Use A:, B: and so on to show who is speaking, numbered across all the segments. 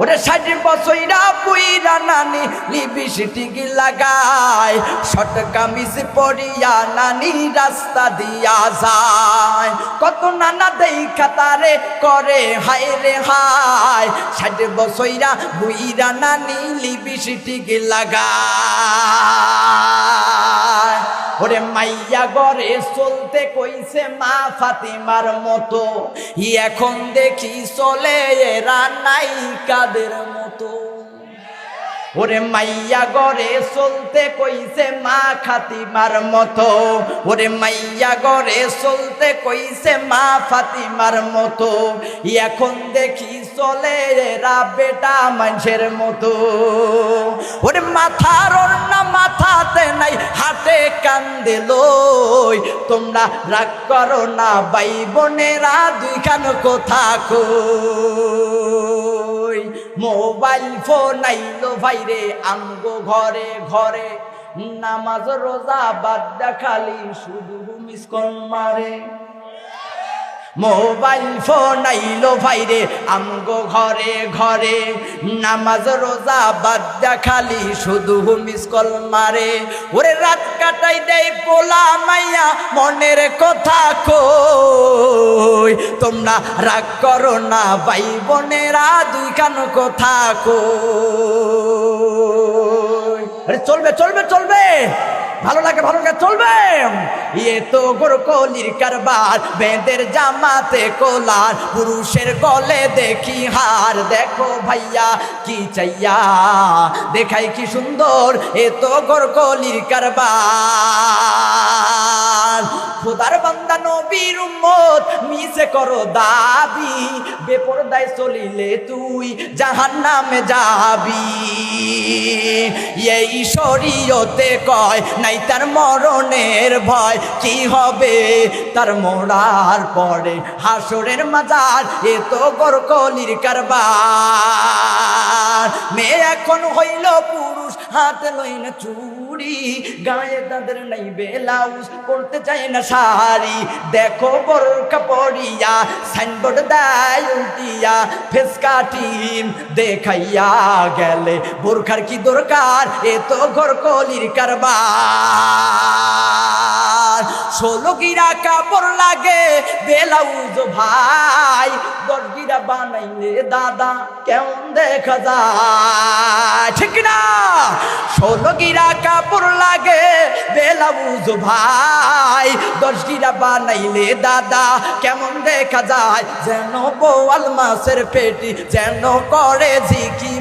A: ওরে ষাট বছরা পুইরা নানি লিপস্টিক লাগায় শর্ট কামিজ পরিয়া নানি রাস্তা দিয়া যায়। কত নানা দেখা তারে করে, হায় রে হায়। ষাট বছরা বুইরা নানি লিপস্টিক লাগায় ওরে মাইয়া গড়ে চলতে কইছে মা ফাতিমার মতো। এখন দেখি চলে এরা নাই কাদের মতো। ওরে মাইয়া গরে চলতে কইছে মা খাতিমার মতো। ওরে মাইয়া গরে চলতে কইছে মা ফাতিমার মতো। এখন দেখি চলে এরা বেটা মানুষের মতো। ওরে মাথার না মাথাতে নাই, হাতে কান্দে লই। তোমরা রাগ করো না বাই বোনেরা দুই কান কথা কই? মোবাইল ফোন আইলো ভাইরে, আমগো ঘরে ঘরে। নামাজ, রোজা বাদ দেখালি, শুধু মিস কল মারে। মোবাইল ফোন আইলো ভাইরে, আমগো ঘরে ঘরে। নামাজ, রোজা বাদ দেখালি শুধু মিস কল মারে। ওরে রাত কাটাই দেই পোলা মাইয়া, মনের কথা কই। তোমরা রাগ করো না ভাই বোনেরা, দুই কান কথা কই। আরে চলবে চলবে চলবে। ভালো লাগে ভালো লাগে, চলবে। ইয়ে তো গোর কলির কারবার, বেদের জামাতে কোলার, পুরুষের গলে দেখি হার। দেখো ভাইয়া, কি চাইয়া? দেখাই কি সুন্দর, এ তো গোর কলির কারবার। খোদার বান্দা, নবীর উম্মত মিছে করো দাবি, বেপরদায় চলিলে তুই জাহান নামে যাবি। এই শরীয়তে কয়, নাই তার মরণের ভয়। কি হবে? তার মোড়ার পরে হাসরের মাজার, এ তো গরকলির কারবার। মেয়ে এখন হইল পুরুষ, হাতে লই না চুড়ি, গায়ে তাদের নাই বেলাউজ পড়তে চায় না শাড়ি। দেখো বোরকা পড়িয়া সাইনবোর্ড দেয় উল্টিয়া ফেসকা টিম দেখাইয়া গেলে। বোরখার কি দরকার? এ তো ঘর কলির কারবার। ষোলো গিরা কাপড় লাগে, বেলাউজ ভাই, দশ গিরা বানাইলে দাদা কেমন দেখা যায়? ঠিক না? ষোলো গিরা কাপড় লাগে, বেলাউজ ভাই, দশ গিরা বানাইলে দাদা কেমন দেখা যায়? যেন বোয়াল মাছের পেটি যেন করে মিকি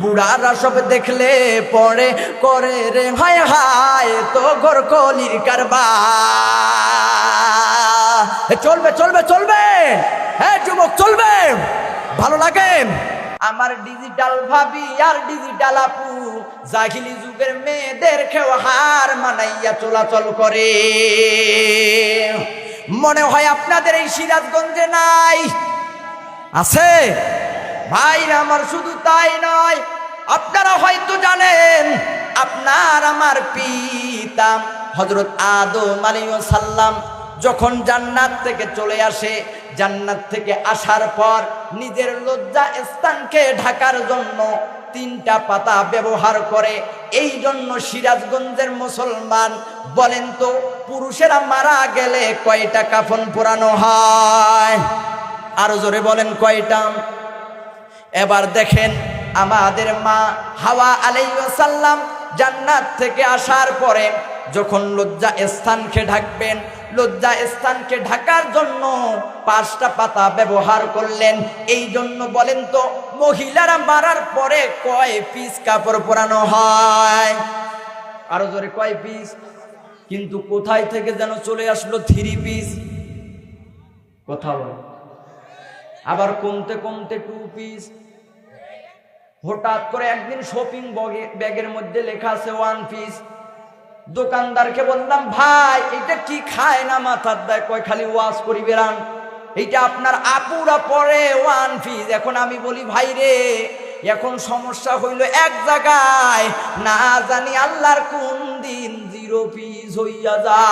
A: বুড়ারা সব দেখলে পরে করে রে, হায় হায় তো গোর কলির কারবার। এ চলবে চলবে চলবে। হ্যাঁ যুবক, চলবে। ভালো লাগে? আমার ডিজিটাল ভাবি আর ডিজিটাল আপু, জাহিলি যুগের মেয়েদের খেও হার মানাইয়া চলাচল করে। মনে হয় আপনাদের এই সিরাজগঞ্জে নাই। আছে? ভাই আমার শুধু তাই নয়, আপনারা হয়তো জানেন, আপনার আমার পিতা হজরত আদম সাল্লাম যখন জান্নাত থেকে চলে আসে, জান্নাত থেকে আসার পর নিজের লজ্জা স্থানকে ঢাকার জন্য তিনটা পাতা ব্যবহার করে, এই জন্য সিরাজগঞ্জের মুসলমান বলেন তো, পুরুষেরা মারা গেলে কয়টা কাফন পোড়ানো হয়? আরও জোরে বলেন কয়টা? এবার দেখেন আমাদের মা হাওয়া আলাইসাল্লাম জান্নাত থেকে আসার পরে যখন লজ্জা স্থানকে ঢাকবেন, লজ্জা স্থানকে ঢাকার জন্য পাঁচটা পাতা ব্যবহার করলেন। এই জন্য বলেন তো, মহিলারা মারার পরে কয় পিস কাপড় পরানো হয়? আরও জোরে কয় পিস? কিন্তু কোথায় থেকে যেন চলে আসলো থ্রি পিস? কোথাও আবার কমতে কমতে টু পিস? হঠাৎ করে একদিন শপিং ব্যাগের মধ্যে লেখা আছে ওয়ান পিস দোকানদারকে বললাম, ভাই, এটা কি খায় না মাথার দেয়? কয়, খালি ওয়াশ করি বেড়ান এইটা আপনার আপুরা পরে ওয়ান পিস এখন আমি বলি, ভাই রে, এখন সমস্যা হইল এক জায়গায়। না জানি আল্লাহর কোন দিন জিরো পিস হইয়া যায়।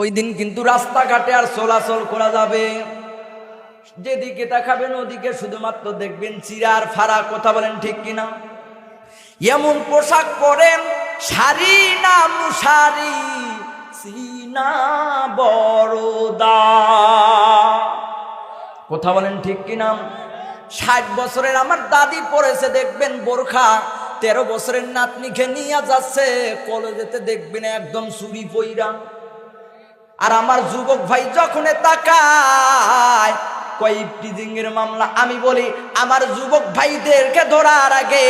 A: ওই দিন কিন্তু রাস্তাঘাটে আর চলাচল করা যাবে। যেদিকে তাকাবেন ওদিকে শুধুমাত্র দেখবেন চিরার ফাড়া, কথা বলেন ঠিক কিনা? এমন পোশাক পরেন, শাড়ি না মুশারি, সিনা বড়দা কথা বলেন ঠিক কিনা? ষাট বছরের আমার দাদি পড়েছে, দেখবেন বোরখা। তেরো বছরের নাতনিকে নিয়ে যাচ্ছে, কলেজেতে দেখবেন একদম চুরি পইরা। আর আমার যুবক ভাই যখন তাকায় এর মামলা, আমি বলি, আমার যুবক ভাইদেরকে ধরার আগে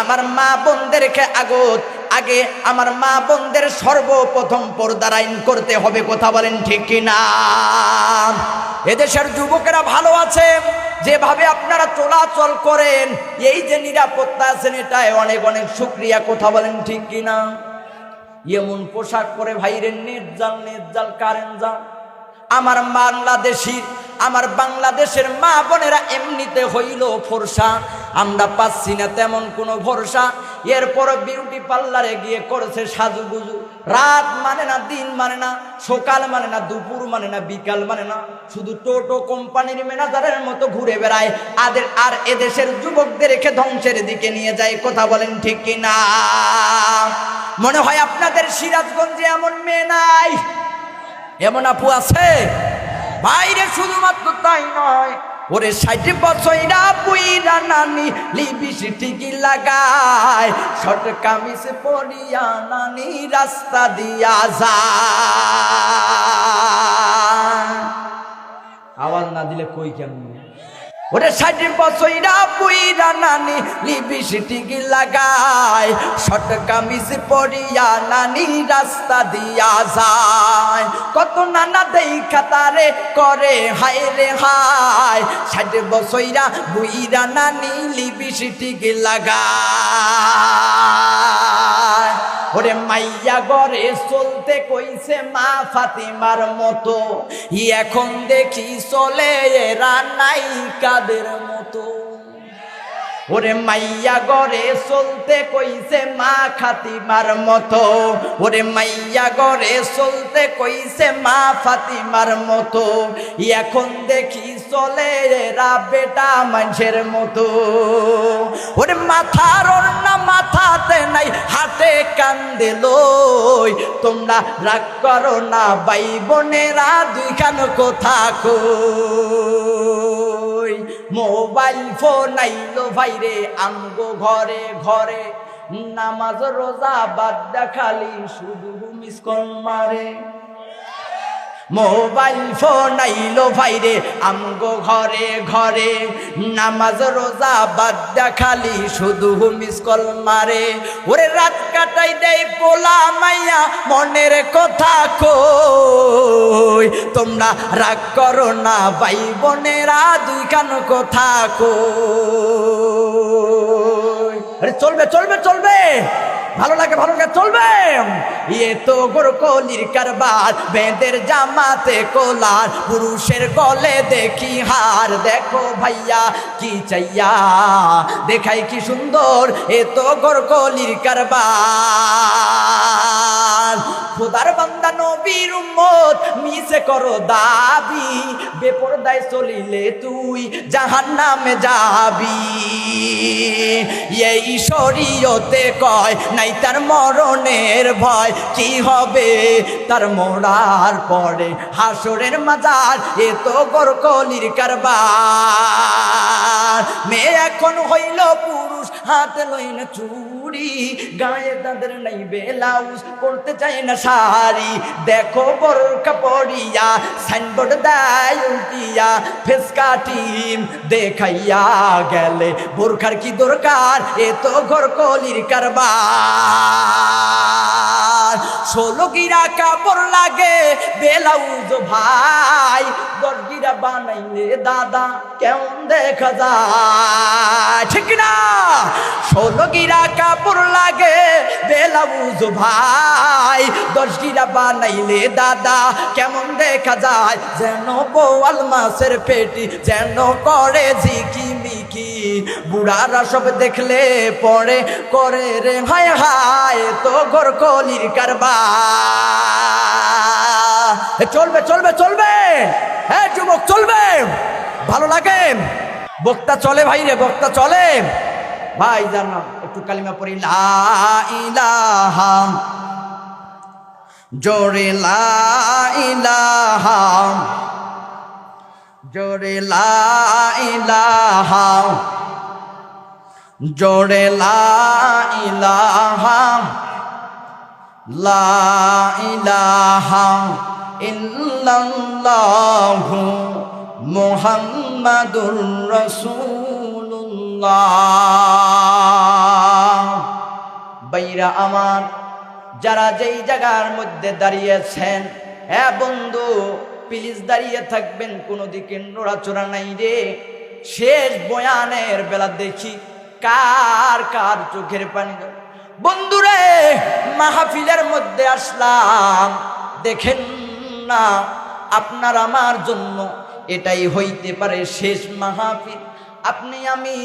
A: আমার মা বোনদেরকে আগত, আগে আমার মা বোনদের সর্বপ্রথম পর্দার আইন করতে হবে, কথা বলেন ঠিক কিনা? এদেশের যুবকেরা ভালো আছে, যেভাবে আপনারা চলাচল করেন, এই যে নিরাপত্তা আছেন এটাই অনেক অনেক শুক্রিয়া, কথা বলেন ঠিক কিনা? এমন পোশাক পরে ভাইরে নেট জাল নেট জাল কারেন্ট জাল আমার বাংলাদেশির আমার বাংলাদেশের মা বোনেরা এমনিতে হইল ফোরসা আমরা পাচ্ছি না তেমন কোনো ভরসা। এরপর বিউটি পার্লারে গিয়ে করেছে সাজুগুজু। রাত মানে না, দিন মানে না, সকাল মানে না, দুপুর মানে না, বিকাল মানে না। শুধু টোটো কোম্পানির ম্যানেজারের মতো ঘুরে বেড়ায়। আদের আর এদেশের যুবকদের রেখে ধ্বংসের দিকে নিয়ে যায়, কথা বলেন ঠিক কিনা? মনে হয় আপনাদের সিরাজগঞ্জে এমন মেয়ে নাই। এমন আপু আছে? বাইরে শুধুমাত্র তাই নয়, ওরে ষাট বছরা পুইরা নানি লিবিসি ঠিকই লাগায়, শর্ট কামিজ পরিয়া নানি রাস্তা দিয়া যায়। আওয়াজ না দিলে কই কেমন? ওরে ষাট বছরা পুইরা নানি লিবিসি ঠিকই লাগায়, শর্ট কামিজ পরিয়া নানি রাস্তা দিয়া যায়। কত নানা দেখা তারে করে, হায় রে হায়। ষাট বছরা বুইরা নানি লিবিসি ঠিকই লাগায়। ওরে মাইয়া গড়ে চলতে কইছে মা ফাতিমার মতো। এখন দেখি চলে এরা নাই কাদের মতো। ওরে মাইয়া গরে চলতে কইছে মা খাতিমার মতো। ওরে মাইয়া গরে চলতে কইছে মা ফাতিমার মতো। এখন দেখি চলে এরা বেটা মানুষের মতো। ওরে মাথার না মাথাতে নাই, হাতে কান্দে লই। তোমরা রাগ করো না বাই বোনেরা দুইখান কথা কই? মোবাইল ফোন আইলো ভাইরে আনগো ঘরে ঘরে। নামাজ, রোজা বাদ খালি, শুধু মিস কল মারে। মোবাইল ফোন আইলো ভাইরে আমগো ঘরে ঘরে। নামাজ, রোজা বাদ্যা খালি, শুধু মিস কল মারে। ওরে রাত কাটাই দেই পোলা মাইয়া, মনের কথা কই? তোমরা রাগ করো না ভাই বোনেরা, দুই কান কথা কই। আরে চলবে চলবে চলবে। ভালো লাগে ভালো লাগে, চলবে। ইয়ে তো গোর কলির কারবার বেঁধের জামাতে কোলার, পুরুষের গলে দেখি হার। দেখো ভাইয়া, কি চাইয়া? দেখাই কি সুন্দর, এ তো গোর কলির কারবার। খোদার বান্দা নবীর উম্মত মিছে করো দাবি, বেপরদায় চলিলে তুই জাহান নামে যাবি। এই শরীয়তে কয়, নাই তার মরণের ভয়, কি হবে? তার মরার পরে হাসরের মাজার, এ তো গরকলির কারবার। মেয়ে এখন হইল পুরুষ, হাতে লই না চুড়ি, গায়ে তাদের নাই বেলাউস করতে পড়তে চায় না শাড়ি দেখো বোরকা পড়িয়া সাইনবোর্ড দেয় উল্টিয়া, ফেসকা টিম দেখাইয়া গেলে, বোরখার কি দরকার? এ তো ঘর কলির কারবার। ষোলো গিরা কাপড় লাগে, বেলাউজ ভাই, দশ গিরা বানাইলে দাদা কেমন দেখা যায়? ঠিক না? ষোলো গিরা কাপড় লাগে, বেলাউজ ভাই, দশ গিরা বানাইলে দাদা কেমন দেখা যায়? যেন বোয়াল মাছের পেটি যেন করে ঝিকি মিকি বুড়ারা সব দেখলে পরে করে রে, হায় হায়, তো গোর কলির কারবার। এ চলবে চলবে চলবে। হ্যাঁ যুবক, চলবে। ভালো লাগে? বক্তা চলে ভাই রে, বক্তা চলে। ভাই জানাম একটু কালিমা পড়ি। লা ইলাহা, জোরে লা ইলাহা। জোরে লা ইলাহা, জোরে লা ইলাহা লা ইলাহা ইল্লাল্লাহু মুহাম্মাদুর রাসূলুল্লাহ। বাইরা আমার, যারা যেই জায়গার মধ্যে দাঁড়িয়েছেন হ্যাঁ বন্ধু প্লিজ দাঁড়িয়ে থাকবেন, কোনো দিকে নড়াচড়া নাই রে। শেষ বয়ানের বেলা দেখি কার কার চোখের পানি ধরে। বন্ধুরে, মাহফিলের মধ্যে আসলাম। দেখেন না, আপনার আমার জন্য এটাই হইতে পারে শেষ মাহফিল। আপনি আমি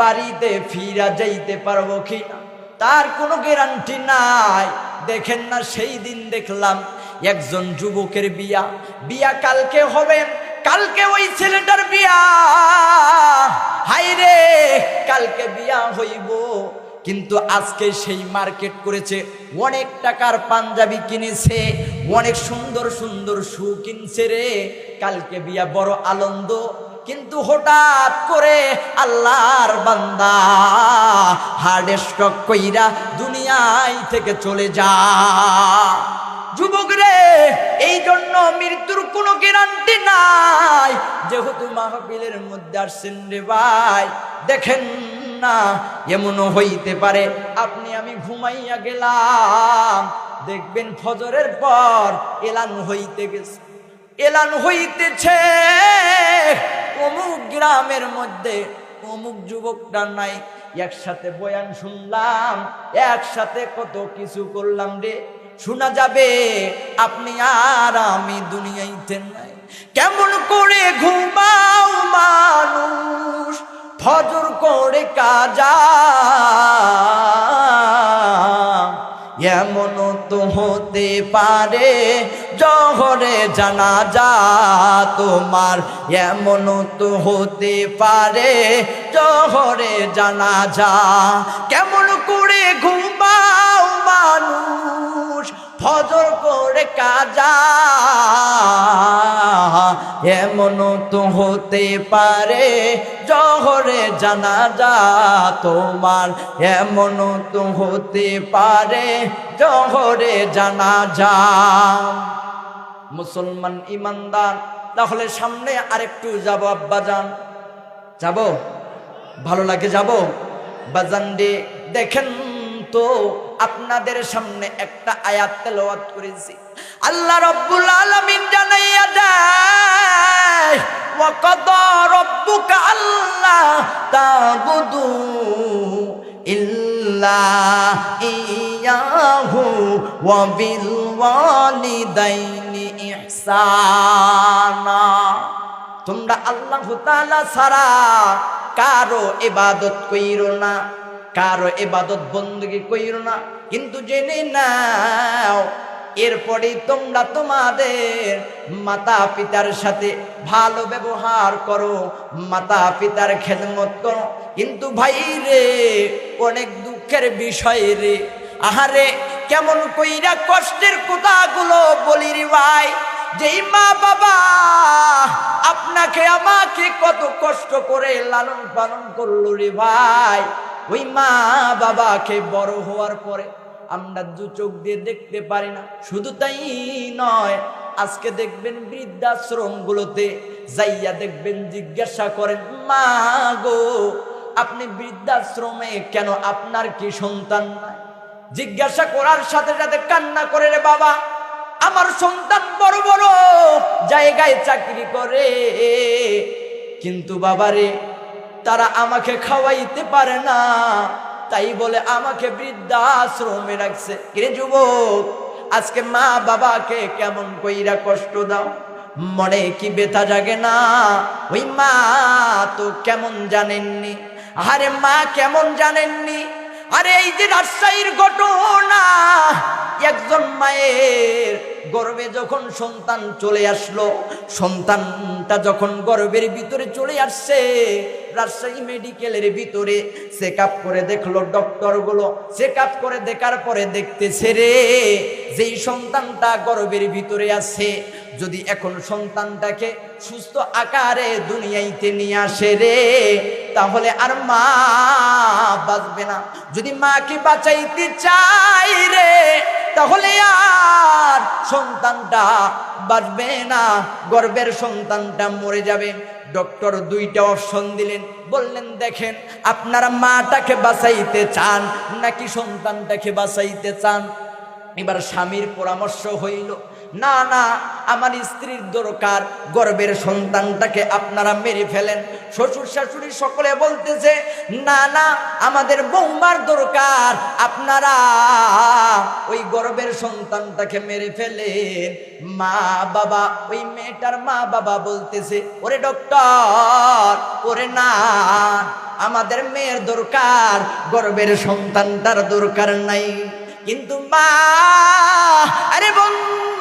A: বাড়িতে ফিরা যাইতে পারব কিনা? তার কোনো গ্যারান্টি নাই। দেখেন না, সেই দিন দেখলাম একজন যুবকের বিয়া। বিয়া কালকে হবে, কালকে ওই ছেলেটার বিয়া। হাই রে কালকে বিয়া হইব। কিন্তু আজকে সেই মার্কেট করেছে, অনেক টাকার পাঞ্জাবি কিনেছে, অনেক সুন্দর সুন্দর শু কিনছে রে। কালকে বিয়া বড় আনন্দ। কিন্তু হঠাৎ করে আল্লাহর বান্দা হার্ড স্ট্রক কইরা দুনিয়ায় থেকে চলে যা। যুবক রে এই জন্য মৃত্যুর কোনো গ্যারান্টি নাই। যেহেতু মাহফিলের মধ্যে আসছেন রে ভাই, দেখেন না, এমনও হইতে পারে, আপনি আমি ঘুমাইয়া গেলাম। দেখবেন ফজরের পর এলান হইতে গেছে, এলান হইতেছে। অমুক গ্রামের মধ্যে অমুক যুবকটা নাই, একসাথে বয়ান শুনলাম, একসাথে কত কিছু করলাম রে। শোনা যাবে, আপনি আর আমি দুনিয়াইতে নাই। কেমন করে ঘুমাও মানুষ, ফজর করে কাজা। এমন তো হতে পারে, জহরে জানা যা তোমার। এমন তো হতে পারে, জহরে জানা যা কেমন করে ঘুমাও মানুষ ফজর করে কাজা। এমন তো হতে পারে জহরে জানা যা তোমার। এমন তো হতে পারে জহরে জানা যা মুসলমান ইমানদার, তাহলে সামনে আরেকটু যাব আব্বাজান যাব? ভালো লাগে যাব? বাজান দেখেন তো আপনাদের সামনে একটা আয়াত তেলাওয়াত করেছি। আল্লাহ রব্বুল আলামিন জানাইয়া যায় ওয়া কাদা রব্বুকা আল্লাহ তাবুদু ইল্লা ইয়াহু ওয়া বিল ওয়ালিদাইনি ইহসানা। তোমরা আল্লাহ তাআলা ছাড়া কারও ইবাদত কইরো না। কারও এবাদত বন্দুকি কইরো না, কিন্তু জেনে নাও এরপরে তোমরা তোমাদের মাতা পিতার সাথে ভালো ব্যবহার করো মাতা পিতার খেদমত করো। কিন্তু ভাই রে অনেক দুঃখের বিষয় রে। আহারে, কেমন কইরা কষ্টের কথাগুলো বলি রে ভাই। যেই মা বাবা আপনাকে, আমাকে কত কষ্ট করে লালন পালন করল রে ভাই। ওই মা বাবাকে বড় হওয়ার পরে আমরা দু চোখ দিয়ে দেখতে পারি না। শুধু তাই নয়, আজকে দেখবেন বৃদ্ধাশ্রমগুলোতে যাইয়া দেখবেন জিজ্ঞাসা করেন, মা গো, আপনি বৃদ্ধাশ্রমে কেন? আপনার কি সন্তান নাই? জিজ্ঞাসা করার সাথে সাথে কান্না করে, রে বাবা, আমার সন্তান বড় বড় জায়গায় চাকরি করে। কিন্তু বাবারে তারা আমাকে খাওয়াইতে পারে না। তাই বলে আমাকে বৃদ্ধাশ্রমে রাখছে। কিরে যুবক, আজকে মা বাবাকে কেমন কইরা কষ্ট দাও? মনে কি বেতা জাগে না? ওই মা তো কেমন জানেননি? আরে মা কেমন জানেননি? আরে এই যে রাজশাহীর ঘটনা, একজন মায়ের গর্ভে যখন সন্তান চলে আসলো, সন্তানটা যখন গর্ভের ভিতরে চলে আসছে রাজশাহী মেডিকেলের ভিতরে চেক আপ করে দেখল, ডক্টরগুলো চেক আপ করে দেখার পরে দেখতেছে রে, যেই সন্তানটা গর্বের ভিতরে আছে যদি এখন সন্তানটাকে সুস্থ আকারে দুনিয়াইতে নিয়ে আসে রে, তাহলে আর মা বাঁচবে না। যদি মাকে বাঁচাইতে চাই রে, তাহলে আর সন্তানটা বাঁচবে না। গর্বের সন্তানটা মরে যাবে। ডক্টর দুইটা অপশন দিলেন। বললেন, দেখেন, আপনারা মাটাকে বাঁচাইতে চান নাকি সন্তানটাকে বাঁচাইতে চান? এবার স্বামীর পরামর্শ হইল না না, আমার স্ত্রীর দরকার, গর্বের সন্তানটাকে আপনারা মেরে ফেলেন। শ্বশুর শাশুড়ি সকলে বলতেছে, না না, আমাদের বৌমার দরকার, আপনারা ওই গর্বের সন্তানটাকে মেরে ফেলেন। মা বাবা, ওই মেয়েটার মা বাবা বলতেছে, ওরে ডক্টর, ওরে না, আমাদের মেয়ের দরকার, গর্বের সন্তানটার দরকার নাই। কিন্তু মা, আরে বন্ধু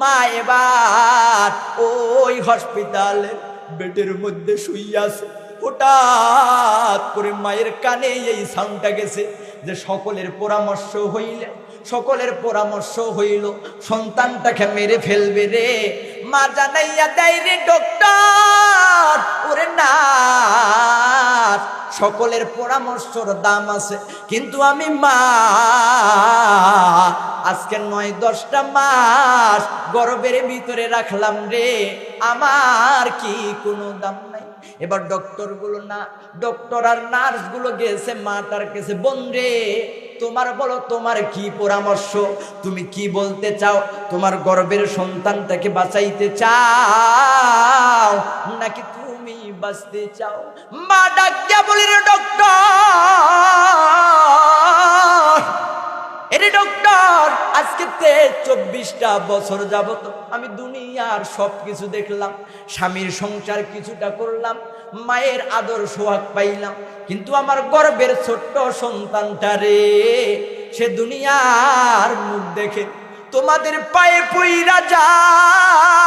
A: মা এবার ওই হসপিটালে বেডের মধ্যে শুয়ে আছে। হঠাৎ করে মায়ের কানে এই সাউন্ডটা গেছে যে সকলের পরামর্শ হইলে। সকলের পরামর্শ হইল, সন্তানটাকে মেরে ফেলবে রে। মা জানাইয়া দেয় রে, ডক্টর, ওরে না সকলের পরামর্শর দাম আছে, কিন্তু আমি মা, আজকে নয় দশটা মাস গরবের ভিতরে রাখলাম রে, আমার কি কোনো দাম নাই? এবার ডক্টরগুলো না, ডক্টর আর নার্সগুলো গেছে, মাটার কাছে, বোন রে তোমার বলো, তোমার কি পরামর্শ? তুমি কি বলতে চাও? তোমার গর্বের সন্তানটাকে বাঁচাইতে চাও? নাকি তুমি বাঁচতে চাও? মা ডাক বলিল, ডক্টর এরে আজকে তে চব্বিশটা বছর যাবত আমি দুনিয়ার সব কিছু দেখলাম, স্বামীর সংসার কিছুটা করলাম, মায়ের আদর সোহাগ পাইলাম, কিন্তু আমার গর্বের ছোট্ট সন্তানটা রে, সে দুনিয়ার মুখ দেখে তোমাদের পায়ে পইরা যায়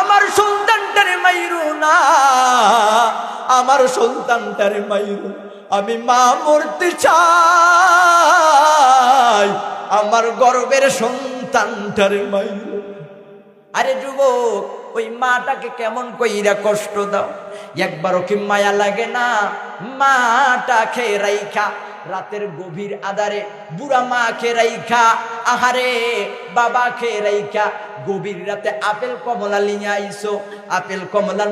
A: আমার সন্তানটারে মাইরু না, আমার সন্তানটারে মাইরু না। আমি মা মরতে চাই। আমার গর্বের সন্তানটারে মাইরু। আরে যুবক, ওই মাটাকে কেমন কইরা কষ্ট দাও। একবারও কি মায়া লাগে না? মাটা খেয়ে রাইখা, রাতের গভীর আধারে বুড়া মা খেয়ে রাইখা, আহারে বাবা খেয়ে রাইখা। গভীর রাতে আপেল কমলা লিয়ে আইসো, আপেল কমলা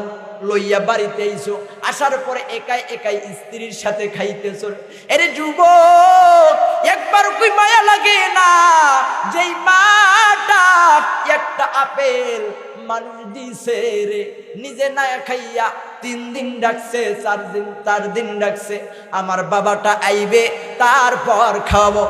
A: লইয়া বাড়িতে আইসো আসার পরে একাই একাই স্ত্রীর সাথে খাইতেছ। এরে যুবক, একবার কই মায়া লাগে না, যেই মাটা একটা আপেল মানুষ দিছে রে, নিজে না খাইয়া তিন দিন ডাকছে, চার দিন চার দিন ডাকছে, আমার বাবাটা আইবে, তারপর খাওয়াবো।